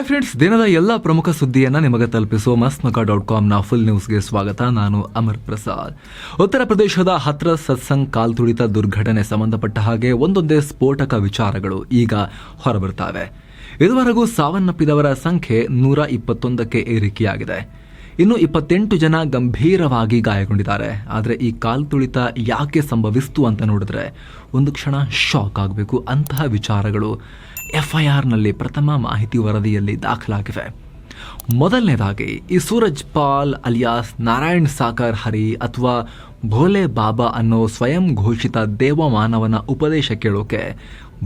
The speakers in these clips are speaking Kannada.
ಹಾಯ್ ಫ್ರೆಂಡ್ಸ್ ದಿನದ ಎಲ್ಲ ಪ್ರಮುಖ ಸುದ್ದಿಯನ್ನು ನಿಮಗೆ ತಲುಪಿಸುವ ಮಸ್ಮಕ ಡಾಟ್ ಕಾಮ್ನ ಫುಲ್ ನ್ಯೂಸ್ಗೆ ಸ್ವಾಗತ. ನಾನು ಅಮರ್ ಪ್ರಸಾದ್. ಉತ್ತರ ಪ್ರದೇಶದ ಹತ್ರ ಸತ್ಸಂಗ್ ಕಾಲ್ತುಳಿತ ದುರ್ಘಟನೆ ಸಂಬಂಧಪಟ್ಟ ಹಾಗೆ ಒಂದೊಂದೇ ಸ್ಫೋಟಕ ವಿಚಾರಗಳು ಈಗ ಹೊರಬರ್ತಾವೆ ಇದುವರೆಗೂ ಸಾವನ್ನಪ್ಪಿದವರ ಸಂಖ್ಯೆ ನೂರ ಇಪ್ಪತ್ತೊಂದಕ್ಕೆ ಏರಿಕೆಯಾಗಿದೆ. ಇನ್ನು ಇಪ್ಪತ್ತೆಂಟು ಜನ ಗಂಭೀರವಾಗಿ ಗಾಯಗೊಂಡಿದ್ದಾರೆ. ಆದರೆ ಈ ಕಾಲ್ತುಳಿತ ಯಾಕೆ ಸಂಭವಿಸ್ತು ಅಂತ ನೋಡಿದ್ರೆ ಒಂದು ಕ್ಷಣ ಶಾಕ್ ಆಗಬೇಕು ಅಂತಹ ವಿಚಾರಗಳು ಎಫ್ಐಆರ್ನಲ್ಲಿ ಪ್ರಥಮ ಮಾಹಿತಿ ವರದಿಯಲ್ಲಿ ದಾಖಲಾಗಿವೆ. ಮೊದಲನೇದಾಗಿ, ಈ ಸೂರಜ್ ಪಾಲ್ ಅಲಿಯಾಸ್ ನಾರಾಯಣ್ ಸಾಕರ್ ಹರಿ ಅಥವಾ ಭೋಲೆ ಬಾಬಾ ಅನ್ನೋ ಸ್ವಯಂ ಘೋಷಿತ ದೇವಮಾನವನ ಉಪದೇಶ ಕೇಳೋಕೆ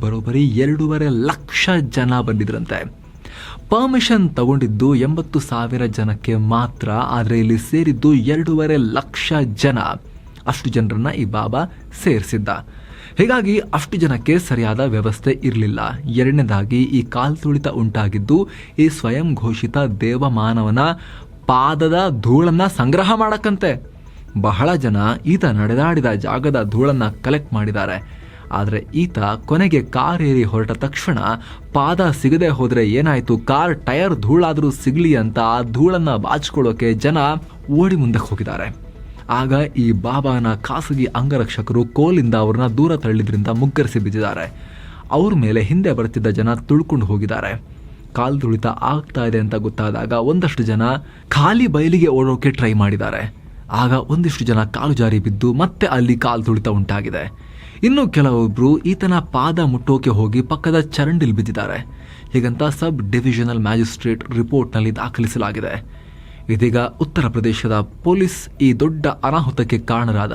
ಬರೋಬ್ಬರಿ ಎರಡೂವರೆ ಲಕ್ಷ ಜನ ಬಂದಿದ್ರಂತೆ. ಪರ್ಮಿಷನ್ ತಗೊಂಡಿದ್ದು ಎಂಬತ್ತು ಸಾವಿರ ಜನಕ್ಕೆ ಮಾತ್ರ, ಆದರೆ ಇಲ್ಲಿ ಸೇರಿದ್ದು ಎರಡೂವರೆ ಲಕ್ಷ ಜನ. ಅಷ್ಟು ಜನರನ್ನು ಈ ಬಾಬಾ ಸೇರಿಸಿದ್ದ. ಹೀಗಾಗಿ ಅಷ್ಟು ಜನಕ್ಕೆ ಸರಿಯಾದ ವ್ಯವಸ್ಥೆ ಇರಲಿಲ್ಲ. ಎರಡನೇದಾಗಿ ಈ ಕಾಲ್ತುಳಿತ ಉಂಟಾಗಿದ್ದು, ಈ ಸ್ವಯಂ ಘೋಷಿತ ದೇವಮಾನವನ ಪಾದದ ಧೂಳನ್ನ ಸಂಗ್ರಹ ಮಾಡಕ್ಕಂತೆ. ಬಹಳ ಜನ ಈತ ನಡೆದಾಡಿದ ಜಾಗದ ಧೂಳನ್ನ ಕಲೆಕ್ಟ್ ಮಾಡಿದ್ದಾರೆ. ಆದರೆ ಈತ ಕೊನೆಗೆ ಕಾರ್ ಏರಿ ಹೊರಟ ತಕ್ಷಣ ಪಾದ ಸಿಗದೆ ಹೋದರೆ ಏನಾಯಿತು? ಕಾರ್ ಟೈರ್ ಧೂಳಾದರೂ ಸಿಗಲಿ ಅಂತ ಆ ಧೂಳನ್ನು ಬಾಚಿಕೊಳ್ಳೋಕೆ ಜನ ಓಡಿ ಮುಂದಕ್ಕೆ ಹೋಗಿದ್ದಾರೆ. ಆಗ ಈ ಬಾಬಾನ ಖಾಸಗಿ ಅಂಗರಕ್ಷಕರು ಕೋಲಿಂದ ಅವ್ರನ್ನ ದೂರ ತಳ್ಳಿದ್ರಿಂದ ಮುಗ್ಗರಿಸಿ ಬಿದ್ದಿದ್ದಾರೆ. ಅವ್ರ ಮೇಲೆ ಹಿಂದೆ ಬರ್ತಿದ್ದ ಜನ ತುಳ್ಕೊಂಡು ಹೋಗಿದ್ದಾರೆ. ಕಾಲು ತುಳಿತ ಆಗ್ತಾ ಇದೆ ಅಂತ ಗೊತ್ತಾದಾಗ ಒಂದಷ್ಟು ಜನ ಖಾಲಿ ಬಯಲಿಗೆ ಓಡೋಕೆ ಟ್ರೈ ಮಾಡಿದ್ದಾರೆ. ಆಗ ಒಂದಿಷ್ಟು ಜನ ಕಾಲು ಜಾರಿ ಬಿದ್ದು ಮತ್ತೆ ಅಲ್ಲಿ ಕಾಲು ತುಳಿತ ಉಂಟಾಗಿದೆ. ಇನ್ನು ಕೆಲವೊಬ್ರು ಈತನ ಪಾದ ಮುಟ್ಟೋಕೆ ಹೋಗಿ ಪಕ್ಕದ ಚರಂಡಿಲ್ ಬಿದ್ದಿದ್ದಾರೆ. ಹೀಗಂತ ಸಬ್ ಡಿವಿಷನಲ್ ಮ್ಯಾಜಿಸ್ಟ್ರೇಟ್ ರಿಪೋರ್ಟ್ನಲ್ಲಿ ದಾಖಲಿಸಲಾಗಿದೆ. ಇದೀಗ ಉತ್ತರ ಪ್ರದೇಶದ ಪೊಲೀಸ್ ಈ ದೊಡ್ಡ ಅನಾಹುತಕ್ಕೆ ಕಾರಣರಾದ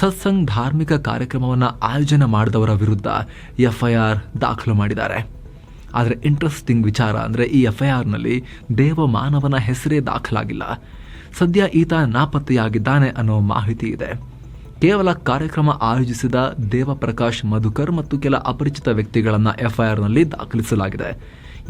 ಸತ್ಸಂಗ್ ಧಾರ್ಮಿಕ ಕಾರ್ಯಕ್ರಮವನ್ನು ಆಯೋಜನೆ ಮಾಡಿದವರ ವಿರುದ್ಧ ಎಫ್ಐಆರ್ ದಾಖಲು ಮಾಡಿದ್ದಾರೆ. ಆದರೆ ಇಂಟ್ರೆಸ್ಟಿಂಗ್ ವಿಚಾರ ಅಂದರೆ ಈ ಎಫ್ಐಆರ್ನಲ್ಲಿ ದೇವಮಾನವನ ಹೆಸರೇ ದಾಖಲಾಗಿಲ್ಲ. ಸದ್ಯ ಈತ ನಾಪತ್ತೆಯಾಗಿದ್ದಾನೆ ಅನ್ನೋ ಮಾಹಿತಿ ಇದೆ. ಕೇವಲ ಕಾರ್ಯಕ್ರಮ ಆಯೋಜಿಸಿದ ದೇವಪ್ರಕಾಶ್ ಮಧುಕರ್ ಮತ್ತು ಕೆಲ ಅಪರಿಚಿತ ವ್ಯಕ್ತಿಗಳನ್ನು ಎಫ್ಐಆರ್ನಲ್ಲಿ ದಾಖಲಿಸಲಾಗಿದೆ.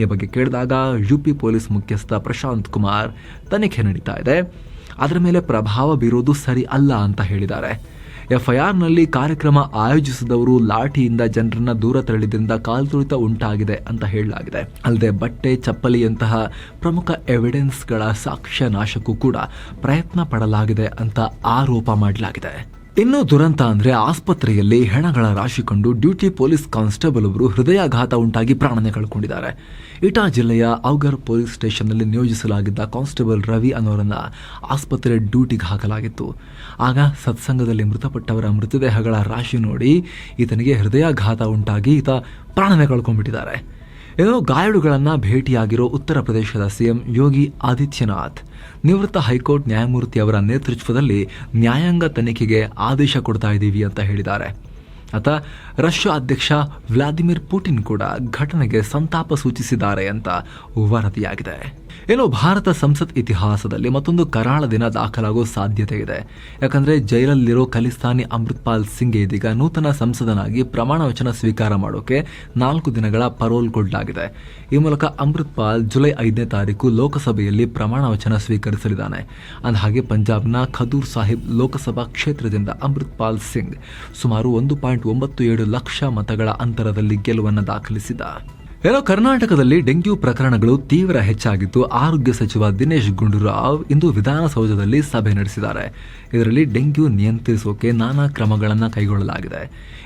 ಈ ಬಗ್ಗೆ ಕೇಳಿದಾಗ ಯುಪಿ ಪೊಲೀಸ್ ಮುಖ್ಯಸ್ಥ ಪ್ರಶಾಂತ್ ಕುಮಾರ್ ತನಿಖೆ ನಡೀತಾ ಇದೆ. ಅದರ ಮೇಲೆ ಪ್ರಭಾವ ಬೀರೋದು ಸರಿ ಅಲ್ಲ ಅಂತ ಹೇಳಿದ್ದಾರೆ. ಎಫ್ಐಆರ್ನಲ್ಲಿ ಕಾರ್ಯಕ್ರಮ ಆಯೋಜಿಸಿದವರು ಲಾಠಿಯಿಂದ ಜನರನ್ನ ದೂರ ತಳ್ಳಿದ್ರಿಂದ ಕಾಲ್ತುಳಿತ ಉಂಟಾಗಿದೆ ಅಂತ ಹೇಳಲಾಗಿದೆ. ಅಲ್ಲದೆ ಬಟ್ಟೆ, ಚಪ್ಪಲಿಯಂತಹ ಪ್ರಮುಖ ಎವಿಡೆನ್ಸ್ಗಳ ಸಾಕ್ಷ್ಯ ನಾಶಕ್ಕೂ ಕೂಡ ಪ್ರಯತ್ನ ಪಡಲಾಗಿದೆ ಅಂತ ಆರೋಪ ಮಾಡಲಾಗಿದೆ. ಇನ್ನು ದುರಂತ ಅಂದ್ರೆ ಆಸ್ಪತ್ರೆಯಲ್ಲಿ ಹೆಣಗಳ ರಾಶಿ ಕಂಡು ಡ್ಯೂಟಿ ಪೊಲೀಸ್ ಕಾನ್ಸ್ಟೇಬಲ್ ಒಬ್ಬರು ಹೃದಯಾಘಾತ ಉಂಟಾಗಿ ಪ್ರಾಣನೆ ಕಳ್ಕೊಂಡಿದ್ದಾರೆ. ಇಟಾ ಜಿಲ್ಲೆಯ ಔಗರ್ ಪೊಲೀಸ್ ಸ್ಟೇಷನ್ನಲ್ಲಿ ನಿಯೋಜಿಸಲಾಗಿದ್ದ ಕಾನ್ಸ್ಟೇಬಲ್ ರವಿ ಅನ್ನೋರನ್ನ ಆಸ್ಪತ್ರೆ ಡ್ಯೂಟಿಗೆ ಹಾಕಲಾಗಿತ್ತು. ಆಗ ಸತ್ಸಂಗದಲ್ಲಿ ಮೃತಪಟ್ಟವರ ಮೃತದೇಹಗಳ ರಾಶಿ ನೋಡಿ ಈತನಿಗೆ ಹೃದಯಾಘಾತ ಉಂಟಾಗಿ ಈತ ಪ್ರಾಣನೆ ಕಳ್ಕೊಂಡ್ಬಿಟ್ಟಿದ್ದಾರೆ. ಏನೋ ಗಾಯಾಳುಗಳನ್ನು ಭೇಟಿಯಾಗಿರೋ ಉತ್ತರ ಪ್ರದೇಶದ ಸಿಎಂ ಯೋಗಿ ಆದಿತ್ಯನಾಥ್. ನಿವೃತ್ತ ಹೈಕೋರ್ಟ್ ನ್ಯಾಯಮೂರ್ತಿ ಅವರ ನೇತೃತ್ವದಲ್ಲಿ ನ್ಯಾಯಾಂಗ ತನಿಖೆಗೆ ಆದೇಶ ಕೊಡ್ತಾ ಇದ್ದೀವಿ ಅಂತ ಹೇಳಿದ್ದಾರೆ. ಆತ ರಷ್ಯಾ ಅಧ್ಯಕ್ಷ ವ್ಲಾದಿಮಿರ್ ಪುಟಿನ್ ಕೂಡ ಘಟನೆಗೆ ಸಂತಾಪ ಸೂಚಿಸಿದ್ದಾರೆ ಅಂತ ವರದಿಯಾಗಿದೆ. ಏನು ಭಾರತ ಸಂಸತ್ ಇತಿಹಾಸದಲ್ಲಿ ಮತ್ತೊಂದು ಕರಾಳ ದಿನ ದಾಖಲಾಗೋ ಸಾಧ್ಯತೆ ಇದೆ. ಯಾಕಂದರೆ ಜೈಲಲ್ಲಿರೋ ಖಲಿಸ್ತಾನಿ ಅಮೃತ್ಪಾಲ್ ಸಿಂಗ್ ಇದೀಗ ನೂತನ ಸಂಸದನಾಗಿ ಪ್ರಮಾಣ ವಚನ ಸ್ವೀಕಾರ ಮಾಡೋಕೆ ನಾಲ್ಕು ದಿನಗಳ ಪರೋಲ್ ಕೊಡಲಾಗಿದೆ ಈ ಮೂಲಕ ಅಮೃತ್ಪಾಲ್ ಜುಲೈ ಐದನೇ ತಾರೀಕು ಲೋಕಸಭೆಯಲ್ಲಿ ಪ್ರಮಾಣ ವಚನ ಸ್ವೀಕರಿಸಲಿದ್ದಾನೆ. ಅಂದಹಾಗೆ ಪಂಜಾಬ್ನ ಖದೂರ್ ಸಾಹಿಬ್ ಲೋಕಸಭಾ ಕ್ಷೇತ್ರದಿಂದ ಅಮೃತ್ಪಾಲ್ ಸಿಂಗ್ ಸುಮಾರು ಒಂದು ಪಾಯಿಂಟ್ ಒಂಬತ್ತು ಏಳು ಲಕ್ಷ ಮತಗಳ ಅಂತರದಲ್ಲಿ ಗೆಲುವನ್ನು ದಾಖಲಿಸಿದ. ಏನೋ ಕರ್ನಾಟಕದಲ್ಲಿ ಡೆಂಗ್ಯೂ ಪ್ರಕರಣಗಳು ತೀವ್ರ ಹೆಚ್ಚಾಗಿದ್ದು ಆರೋಗ್ಯ ಸಚಿವ ದಿನೇಶ್ ಗುಂಡೂರಾವ್ ಇಂದು ವಿಧಾನಸೌಧದಲ್ಲಿ ಸಭೆ ನಡೆಸಿದ್ದಾರೆ. ಇದರಲ್ಲಿ ಡೆಂಗ್ಯೂ ನಿಯಂತ್ರಿಸೋಕೆ ನಾನಾ ಕ್ರಮಗಳನ್ನು ಕೈಗೊಳ್ಳಲಾಗಿದೆ.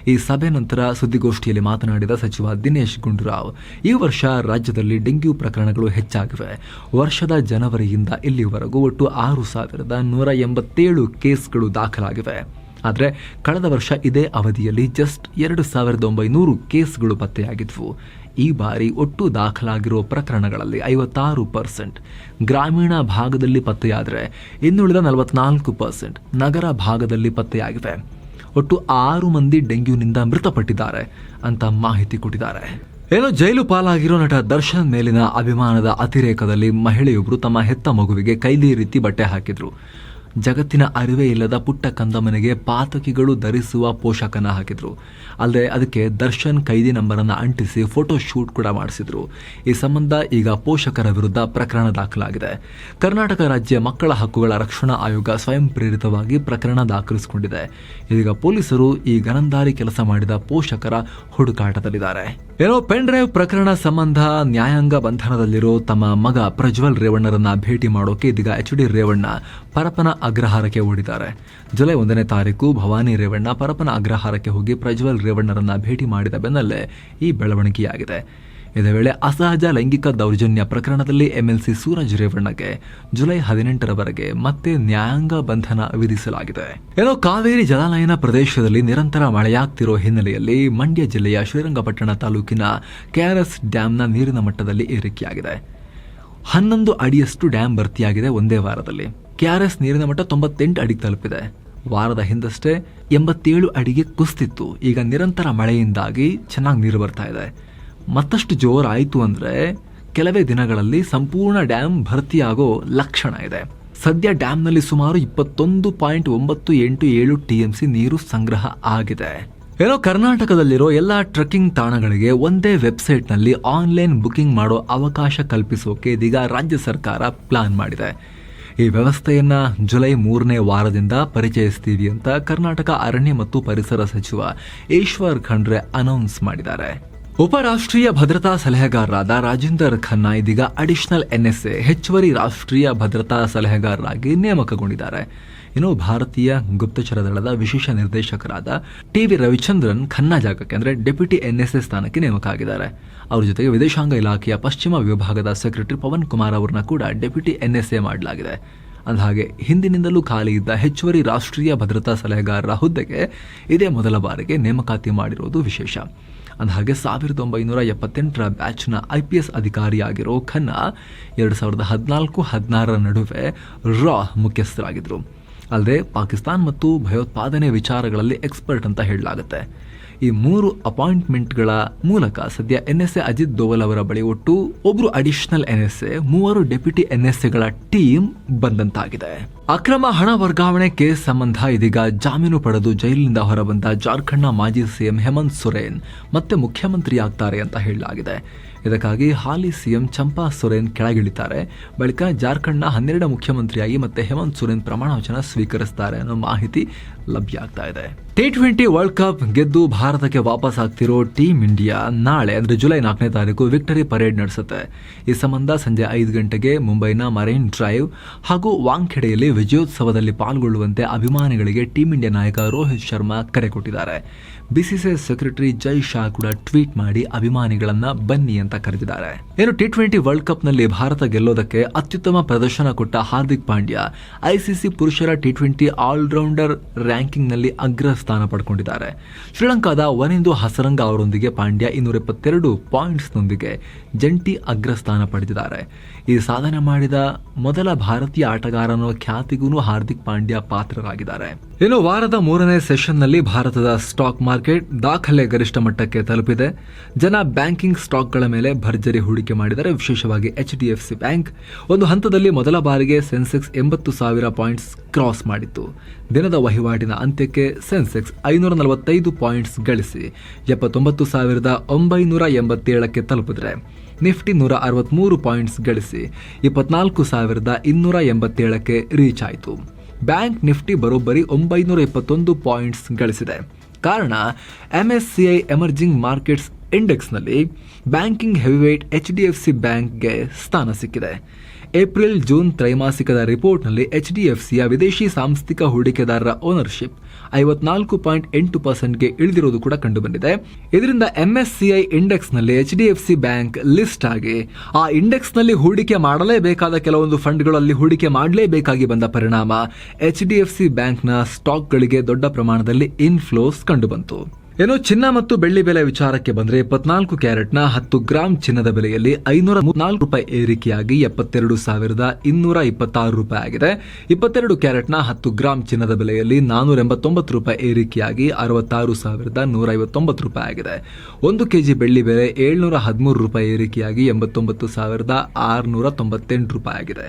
ಈ ಸಭೆ ನಂತರ ಸುದ್ದಿಗೋಷ್ಠಿಯಲ್ಲಿ ಮಾತನಾಡಿದ ಸಚಿವ ದಿನೇಶ್ ಗುಂಡೂರಾವ್, ಈ ವರ್ಷ ರಾಜ್ಯದಲ್ಲಿ ಡೆಂಗ್ಯೂ ಪ್ರಕರಣಗಳು ಹೆಚ್ಚಾಗಿವೆ. ವರ್ಷದ ಜನವರಿಯಿಂದ ಇಲ್ಲಿವರೆಗೂ ಒಟ್ಟು ಆರು ಸಾವಿರದ ನೂರ ಎಂಬತ್ತೇಳು ಕೇಸ್ಗಳು ದಾಖಲಾಗಿವೆ. ಆದರೆ ಕಳೆದ ವರ್ಷ ಇದೇ ಅವಧಿಯಲ್ಲಿ ಜಸ್ಟ್ ಎರಡು ಸಾವಿರದ ಒಂಬೈನೂರು ಕೇಸ್ಗಳು ಪತ್ತೆಯಾಗಿದ್ವು. ಈ ಬಾರಿ ಒಟ್ಟು ದಾಖಲಾಗಿರುವ ಪ್ರಕರಣಗಳಲ್ಲಿ ಐವತ್ತಾರು ಪರ್ಸೆಂಟ್ ಗ್ರಾಮೀಣ ಭಾಗದಲ್ಲಿ ಪತ್ತೆಯಾದರೆ ಇನ್ನುಳಿದ ನಲವತ್ನಾಲ್ಕು ಪರ್ಸೆಂಟ್ ನಗರ ಭಾಗದಲ್ಲಿ ಪತ್ತೆಯಾಗಿವೆ ಒಟ್ಟು ಆರು ಮಂದಿ ಡೆಂಗ್ಯೂನಿಂದ ಮೃತಪಟ್ಟಿದ್ದಾರೆ ಅಂತ ಮಾಹಿತಿ ಕೊಟ್ಟಿದ್ದಾರೆ. ಏನೋ ಜೈಲು ಪಾಲಾಗಿರೋ ನಟ ದರ್ಶನ್ ಮೇಲಿನ ಅಭಿಮಾನದ ಅತಿರೇಕದಲ್ಲಿ ಮಹಿಳೆಯೊಬ್ಬರು ತಮ್ಮ ಹೆತ್ತ ಮಗುವಿಗೆ ಕೈಲಿ ರೀತಿ ಬಟ್ಟೆ ಹಾಕಿದ್ರು. ಜಗತ್ತಿನ ಅರಿವೇ ಇಲ್ಲದ ಪುಟ್ಟ ಕಂದಮನೆಗೆ ಪಾತಕಿಗಳು ಧರಿಸುವ ಪೋಷಕನ ಹಾಕಿದರು. ಅಲ್ಲದೆ ಅದಕ್ಕೆ ದರ್ಶನ್ ಕೈದಿ ನಂಬರನ್ನು ಅಂಟಿಸಿ ಫೋಟೋ ಶೂಟ್ ಕೂಡ ಮಾಡಿಸಿದ್ರು. ಈ ಸಂಬಂಧ ಈಗ ಪೋಷಕರ ವಿರುದ್ಧ ಪ್ರಕರಣ ದಾಖಲಾಗಿದೆ. ಕರ್ನಾಟಕ ರಾಜ್ಯ ಮಕ್ಕಳ ಹಕ್ಕುಗಳ ರಕ್ಷಣಾ ಆಯೋಗ ಸ್ವಯಂ ಪ್ರೇರಿತವಾಗಿ ಪ್ರಕರಣ ದಾಖಲಿಸಿಕೊಂಡಿದೆ. ಇದೀಗ ಪೊಲೀಸರು ಈ ಗನಂದಾರಿ ಕೆಲಸ ಮಾಡಿದ ಪೋಷಕರ ಹುಡುಕಾಟದಲ್ಲಿದ್ದಾರೆ. ಏನೋ ಪೆನ್ ಡ್ರೈವ್ ಪ್ರಕರಣ ಸಂಬಂಧ ನ್ಯಾಯಾಂಗ ಬಂಧನದಲ್ಲಿರೋ ತಮ್ಮ ಮಗ ಪ್ರಜ್ವಲ್ ರೇವಣ್ಣರನ್ನ ಭೇಟಿ ಮಾಡೋಕೆ ಇದೀಗ ಎಚ್ ಡಿ ರೇವಣ್ಣ ಪರಪನ ಅಗ್ರಹಾರಕ್ಕೆ ಓಡಿದ್ದಾರೆ. ಜುಲೈ ಒಂದನೇ ತಾರೀಕು ಭವಾನಿ ರೇವಣ್ಣ ಪರಪನ ಅಗ್ರಹಾರಕ್ಕೆ ಹೋಗಿ ಪ್ರಜ್ವಲ್ ರೇವಣ್ಣರನ್ನ ಭೇಟಿ ಮಾಡಿದ ಬೆನ್ನಲ್ಲೇ ಈ ಬೆಳವಣಿಗೆಯಾಗಿದೆ. ಇದೇ ವೇಳೆ ಅಸಹಜ ಲೈಂಗಿಕ ದೌರ್ಜನ್ಯ ಪ್ರಕರಣದಲ್ಲಿ ಎಂಎಲ್ಸಿ ಸೂರಜ್ ರೇವಣ್ಣಗೆ ಜುಲೈ ಹದಿನೆಂಟರವರೆಗೆ ಮತ್ತೆ ನ್ಯಾಯಾಂಗ ಬಂಧನ ವಿಧಿಸಲಾಗಿದೆ. ಏನೋ ಕಾವೇರಿ ಜಲಾನಯನ ಪ್ರದೇಶದಲ್ಲಿ ನಿರಂತರ ಮಳೆಯಾಗ್ತಿರೋ ಹಿನ್ನೆಲೆಯಲ್ಲಿ ಮಂಡ್ಯ ಜಿಲ್ಲೆಯ ಶ್ರೀರಂಗಪಟ್ಟಣ ತಾಲೂಕಿನ ಕೆಆರ್ಎಸ್ ಡ್ಯಾಂನ ನೀರಿನ ಮಟ್ಟದಲ್ಲಿ ಏರಿಕೆಯಾಗಿದೆ. ಹನ್ನೊಂದು ಅಡಿಯಷ್ಟು ಡ್ಯಾಂ ಭರ್ತಿಯಾಗಿದೆ ಒಂದೇ ವಾರದಲ್ಲಿ. ಕೆಆರ್ಎಸ್ ನೀರಿನ ಮಟ್ಟ ತೊಂಬತ್ತೆಂಟು ಅಡಿ ತಲುಪಿದೆ. ವಾರದ ಹಿಂದಷ್ಟೇ ಎಂಬತ್ತೇಳು ಅಡಿಗೆ ಕುಸ್ತಿತ್ತು. ಈಗ ನಿರಂತರ ಮಳೆಯಿಂದಾಗಿ ಚೆನ್ನಾಗಿ ನೀರು ಬರ್ತಾ ಇದೆ. ಮತ್ತಷ್ಟು ಜೋರಾಯಿತು ಅಂದರೆ ಕೆಲವೇ ದಿನಗಳಲ್ಲಿ ಸಂಪೂರ್ಣ ಡ್ಯಾಮ್ ಭರ್ತಿಯಾಗೋ ಲಕ್ಷಣ ಇದೆ. ಸದ್ಯ ಡ್ಯಾಮ್ನಲ್ಲಿ ಸುಮಾರು ಇಪ್ಪತ್ತೊಂದು ಪಾಯಿಂಟ್ ಒಂಬತ್ತು ಎಂಟು ಏಳು ಟಿ ಎಂ ಸಿ ನೀರು ಸಂಗ್ರಹ ಆಗಿದೆ. ಏನೋ ಕರ್ನಾಟಕದಲ್ಲಿರೋ ಎಲ್ಲ ಟ್ರೆಕ್ಕಿಂಗ್ ತಾಣಗಳಿಗೆ ಒಂದೇ ವೆಬ್ಸೈಟ್ನಲ್ಲಿ ಆನ್ಲೈನ್ ಬುಕಿಂಗ್ ಮಾಡೋ ಅವಕಾಶ ಕಲ್ಪಿಸೋಕೆ ಇದೀಗ ರಾಜ್ಯ ಸರ್ಕಾರ ಪ್ಲಾನ್ ಮಾಡಿದೆ. ಈ ವ್ಯವಸ್ಥೆಯನ್ನು ಜುಲೈ ಮೂರನೇ ವಾರದಿಂದ ಪರಿಚಯಿಸ್ತೀವಿ ಅಂತ ಕರ್ನಾಟಕ ಅರಣ್ಯ ಮತ್ತು ಪರಿಸರ ಸಚಿವ ಈಶ್ವರ್ ಖಂಡ್ರೆ ಅನೌನ್ಸ್ ಮಾಡಿದ್ದಾರೆ. ಉಪರಾಷ್ಟ್ರೀಯ ಭದ್ರತಾ ಸಲಹೆಗಾರರಾದ ರಾಜೇಂದರ್ ಖನ್ನಾ ಇದೀಗ ಅಡಿಷನಲ್ ಎನ್ಎಸ್ಎ ಹೆಚ್ಚುವರಿ ರಾಷ್ಟ್ರೀಯ ಭದ್ರತಾ ಸಲಹೆಗಾರರಾಗಿ ನೇಮಕಗೊಂಡಿದ್ದಾರೆ. ಇನ್ನು ಭಾರತೀಯ ಗುಪ್ತಚರ ದಳದ ವಿಶೇಷ ನಿರ್ದೇಶಕರಾದ ಟಿ ವಿ ರವಿಚಂದ್ರನ್ ಖನ್ನಾ ಜಾಗಕ್ಕೆ ಅಂದರೆ ಡೆಪ್ಯೂಟಿ ಎನ್ಎಸ್ಎ ಸ್ಥಾನಕ್ಕೆ ನೇಮಕ ಆಗಿದ್ದಾರೆ. ಅವರ ಜೊತೆಗೆ ವಿದೇಶಾಂಗ ಇಲಾಖೆಯ ಪಶ್ಚಿಮ ವಿಭಾಗದ ಸೆಕ್ರೆಟರಿ ಪವನ್ ಕುಮಾರ್ ಅವರನ್ನ ಕೂಡ ಡೆಪ್ಯೂಟಿ ಎನ್ಎಸ್ಎ ಮಾಡಲಾಗಿದೆ. ಅಂದಹಾಗೆ, ಹಿಂದಿನಿಂದಲೂ ಖಾಲಿ ಇದ್ದ ಹೆಚ್ಚುವರಿ ರಾಷ್ಟ್ರೀಯ ಭದ್ರತಾ ಸಲಹೆಗಾರರ ಹುದ್ದೆಗೆ ಇದೇ ಮೊದಲ ಬಾರಿಗೆ ನೇಮಕಾತಿ ಮಾಡಿರುವುದು ವಿಶೇಷ. ಅಂದಹಾಗೆ ಸಾವಿರದ ಒಂಬೈನೂರ ಎಪ್ಪತ್ತೆಂಟರ ಬ್ಯಾಚ್ನ ಐ ಪಿ ಎಸ್ ಅಧಿಕಾರಿಯಾಗಿರೋ ಖನ್ನಾ ಎರಡು ಸಾವಿರದ ಹದಿನಾಲ್ಕು, ಹದಿನಾರರ ನಡುವೆ ರಾ ಮುಖ್ಯಸ್ಥರಾಗಿದ್ದರು ಅಲ್ಲದೆ ಪಾಕಿಸ್ತಾನ್ ಮತ್ತು ಭಯೋತ್ಪಾದನೆ ವಿಚಾರಗಳಲ್ಲಿ ಎಕ್ಸ್ಪರ್ಟ್ ಅಂತ ಹೇಳಲಾಗುತ್ತೆ. ಈ ಮೂರು ಅಪಾಯಿಂಟ್ಮೆಂಟ್ಗಳ ಮೂಲಕ ಸದ್ಯ ಎನ್ಎಸ್ಎ ಅಜಿತ್ ದೋವಲ್ ಅವರ ಬಳಿ ಒಟ್ಟು ಒಬ್ರು ಅಡಿಷನಲ್ ಎನ್ಎಸ್ಎ, ಮೂವರು ಡೆಪ್ಯೂಟಿ ಎನ್ಎಸ್ಎಗಳ ಟೀಮ್ ಬಂದಂತಾಗಿದೆ. ಅಕ್ರಮ ಹಣ ವರ್ಗಾವಣೆ ಕೇಸ್ ಸಂಬಂಧ ಇದೀಗ ಜಾಮೀನು ಪಡೆದು ಜೈಲಿನಿಂದ ಹೊರಬಂದ ಜಾರ್ಖಂಡ್ನ ಮಾಜಿ ಸಿಎಂ ಹೇಮಂತ್ ಸೊರೇನ್ ಮತ್ತೆ ಮುಖ್ಯಮಂತ್ರಿಯಾಗ್ತಾರೆ ಅಂತ ಹೇಳಲಾಗಿದೆ. ಇದಕ್ಕಾಗಿ ಹಾಲಿ ಸಿಎಂ ಚಂಪಾ ಸೊರೇನ್ ಕೆಳಗಿಳಿತಾರೆ. ಬಳಿಕ ಜಾರ್ಖಂಡ್ನ ಹನ್ನೆರಡು ಮುಖ್ಯಮಂತ್ರಿಯಾಗಿ ಮತ್ತೆ ಹೇಮಂತ್ ಸೊರೇನ್ ಪ್ರಮಾಣ ವಚನ ಸ್ವೀಕರಿಸ್ತಾರೆ ಅನ್ನೋ ಮಾಹಿತಿ ಲಭ್ಯ ಆಗ್ತಾ ಇದೆ. ಟಿ ಟ್ವೆಂಟಿ ವರ್ಲ್ಡ್ ಕಪ್ ಗೆದ್ದು ಭಾರತಕ್ಕೆ ವಾಪಸ್ ಆಗ್ತಿರೋ ಟೀಮ್ ಇಂಡಿಯಾ ನಾಳೆ, ಅಂದರೆ ಜುಲೈ ನಾಲ್ಕನೇ ತಾರೀಕು ವಿಕ್ಟರಿ ಪರೇಡ್ ನಡೆಸುತ್ತೆ. ಈ ಸಂಬಂಧ ಸಂಜೆ ಐದು ಗಂಟೆಗೆ ಮುಂಬೈನ ಮರೈನ್ ಡ್ರೈವ್ ಹಾಗೂ ವಾಂಖೆಡೆಯಲ್ಲಿ ವಿಜಯೋತ್ಸವದಲ್ಲಿ ಪಾಲ್ಗೊಳ್ಳುವಂತೆ ಅಭಿಮಾನಿಗಳಿಗೆ ಟೀಂ ಇಂಡಿಯಾ ನಾಯಕ ರೋಹಿತ್ ಶರ್ಮಾ ಕರೆ ಕೊಟ್ಟಿದ್ದಾರೆ. ಬಿಸಿಸಿಐ ಸೆಕ್ರೆಟರಿ ಜೈ ಶಾ ಕೂಡ ಟ್ವೀಟ್ ಮಾಡಿ ಅಭಿಮಾನಿಗಳನ್ನು ಬನ್ನಿ ಅಂತ ಕರೆದಿದ್ದಾರೆ. ಏನು ಟಿ ಟ್ವೆಂಟಿ ವರ್ಲ್ಡ್ ಕಪ್ನಲ್ಲಿ ಭಾರತ ಗೆಲ್ಲೋದಕ್ಕೆ ಅತ್ಯುತ್ತಮ ಪ್ರದರ್ಶನ ಕೊಟ್ಟ ಹಾರ್ದಿಕ್ ಪಾಂಡ್ಯ ಐಸಿಸಿ ಪುರುಷರ ಟಿ ಟ್ವೆಂಟಿ ಆಲ್ರೌಂಡರ್ ರ್ಯಾಂಕಿಂಗ್ನಲ್ಲಿ ಅಗ್ರ ಸ್ಥಾನ ಪಡ್ಕೊಂಡಿದ್ದಾರೆ. ಶ್ರೀಲಂಕಾದ ವನಿಂದು ಹಸರಂಗ ಅವರೊಂದಿಗೆ ಪಾಂಡ್ಯ ಇನ್ನೂರ ಎಪ್ಪತ್ತೆರಡು ಪಾಯಿಂಟ್ಸ್ನೊಂದಿಗೆ ಜಂಟಿ ಅಗ್ರ ಸ್ಥಾನ ಪಡೆದಿದ್ದಾರೆ. ಈ ಸಾಧನೆ ಮಾಡಿದ ಮೊದಲ ಭಾರತೀಯ ಆಟಗಾರನೋ ಖ್ಯಾತಿಗೂ ಹಾರ್ದಿಕ್ ಪಾಂಡ್ಯ ಪಾತ್ರರಾಗಿದ್ದಾರೆ. ಇನ್ನು ವಾರದ ಮೂರನೇ ಸೆಷನ್ನಲ್ಲಿ ಭಾರತದ ಸ್ಟಾಕ್ ಮಾರ್ಕೆಟ್ ದಾಖಲೆ ಗರಿಷ್ಠ ಮಟ್ಟಕ್ಕೆ ತಲುಪಿದೆ. ಜನ ಬ್ಯಾಂಕಿಂಗ್ ಸ್ಟಾಕ್ಗಳ ಮೇಲೆ ಭರ್ಜರಿ ಹೂಡಿಕೆ ಮಾಡಿದರೆ ವಿಶೇಷವಾಗಿ ಎಚ್ ಡಿ ಸಿ ಬ್ಯಾಂಕ್ ಒಂದು ಹಂತದಲ್ಲಿ ಮೊದಲ ಬಾರಿಗೆ ಸೆನ್ಸೆಕ್ಸ್ ಎಂಬತ್ತು ಸಾವಿರ ಪಾಯಿಂಟ್ಸ್ ಕ್ರಾಸ್ ಮಾಡಿತ್ತು. ದಿನದ ವಹಿವಾಟಿನ ಅಂತ್ಯಕ್ಕೆ ಸೆನ್ಸೆಕ್ಸ್ ಐನೂರ ನಲವತ್ತೈದು ಪಾಯಿಂಟ್ಸ್ ಗಳಿಸಿ ಎಪ್ಪತ್ತೊಂಬತ್ತು ಸಾವಿರದ ಒಂಬೈನೂರ ಎಂಬತ್ತೇಳಕ್ಕೆ ತಲುಪಿದ್ರೆ. ನಿಫ್ಟಿ ನೂರ ಅರವತ್ಮೂರು ಪಾಯಿಂಟ್ಸ್ ಗಳಿಸಿ ಇಪ್ಪತ್ನಾಲ್ಕು ಸಾವಿರದ ಇನ್ನೂರ ಎಂಬತ್ತೇಳಕ್ಕೆ ರೀಚ್ ಆಯಿತು. ಬ್ಯಾಂಕ್ ನಿಫ್ಟಿ ಬರೋಬ್ಬರಿ ಒಂಬೈನೂರ ಇಪ್ಪತ್ತೊಂದು ಪಾಯಿಂಟ್ಸ್ ಗಳಿಸಿದೆ. ಕಾರಣ MSCI emerging markets ಇಂಡೆಕ್ಸ್ನಲ್ಲಿ banking heavyweight H D F C ಬ್ಯಾಂಕ್ಗೆ ಸ್ಥಾನ ಸಿಕ್ಕಿದೆ. ಏಪ್ರಿಲ್ ಜೂನ್ ತ್ರೈಮಾಸಿಕದ ರಿಪೋರ್ಟ್ನಲ್ಲಿ ಎಚ್ ಡಿ ಎಫ್ ಸಿಯ ವಿದೇಶಿ ಸಾಂಸ್ಥಿಕ ಹೂಡಿಕೆದಾರರ ಓನರ್ಶಿಪ್ ಐವತ್ನಾಲ್ಕು ಪಾಯಿಂಟ್ ಎಂಟು ಪರ್ಸೆಂಟ್ಗೆ ಇಳಿದಿರುವುದು ಕೂಡ ಕಂಡುಬಂದಿದೆ. ಇದರಿಂದ MSCI ಇಂಡೆಕ್ಸ್ನಲ್ಲಿ H D F C bank list ಆಗಿ, ಆ ಇಂಡೆಕ್ಸ್ನಲ್ಲಿ ಹೂಡಿಕೆ ಮಾಡಲೇಬೇಕಾದ ಕೆಲವೊಂದು ಫಂಡ್ಗಳಲ್ಲಿ ಹೂಡಿಕೆ ಮಾಡಲೇಬೇಕಾಗಿ ಬಂದ ಪರಿಣಾಮ ಎಚ್ ಡಿ ಎಫ್ ಸಿ ಬ್ಯಾಂಕ್ನ ಸ್ಟಾಕ್ಗಳಿಗೆ ದೊಡ್ಡ ಪ್ರಮಾಣದಲ್ಲಿ ಇನ್ಫ್ಲೋಸ್ ಕಂಡುಬಂತು. ಏನು ಚಿನ್ನ ಮತ್ತು ಬೆಳ್ಳಿ ಬೆಲೆ ವಿಚಾರಕ್ಕೆ ಬಂದ್ರೆ ಇಪ್ಪತ್ನಾಲ್ಕು ಕ್ಯಾರೆಟ್ನ ಹತ್ತು ಗ್ರಾಂ ಚಿನ್ನದ ಬೆಲೆಯಲ್ಲಿ ಐನೂರ ನಾಲ್ಕು ರೂಪಾಯಿ ಏರಿಕೆಯಾಗಿ ಎಪ್ಪತ್ತೆರಡು ಸಾವಿರದ ಇನ್ನೂರ ಇಪ್ಪತ್ತಾರು ರೂಪಾಯಿ ಆಗಿದೆ. ಇಪ್ಪತ್ತೆರಡು ಕ್ಯಾರೆಟ್ನ ಹತ್ತು ಗ್ರಾಂ ಚಿನ್ನದ ಬೆಲೆಯಲ್ಲಿ ನಾನೂರ ಎಂಬತ್ತೊಂಬತ್ತು ರೂಪಾಯಿ ಏರಿಕೆಯಾಗಿ ಅರವತ್ತಾರು ಸಾವಿರದ ನೂರ ಐವತ್ತೊಂಬತ್ತು ರೂಪಾಯಿ ಆಗಿದೆ. ಒಂದು ಕೆಜಿ ಬೆಳ್ಳಿ ಬೆಲೆ ಏಳ್ನೂರ ಹದಿಮೂರು ರೂಪಾಯಿ ಏರಿಕೆಯಾಗಿ ಎಂಬತ್ತೊಂಬತ್ತು ಸಾವಿರದ ಆರುನೂರ ತೊಂಬತ್ತೆಂಟು ರೂಪಾಯಿ ಆಗಿದೆ.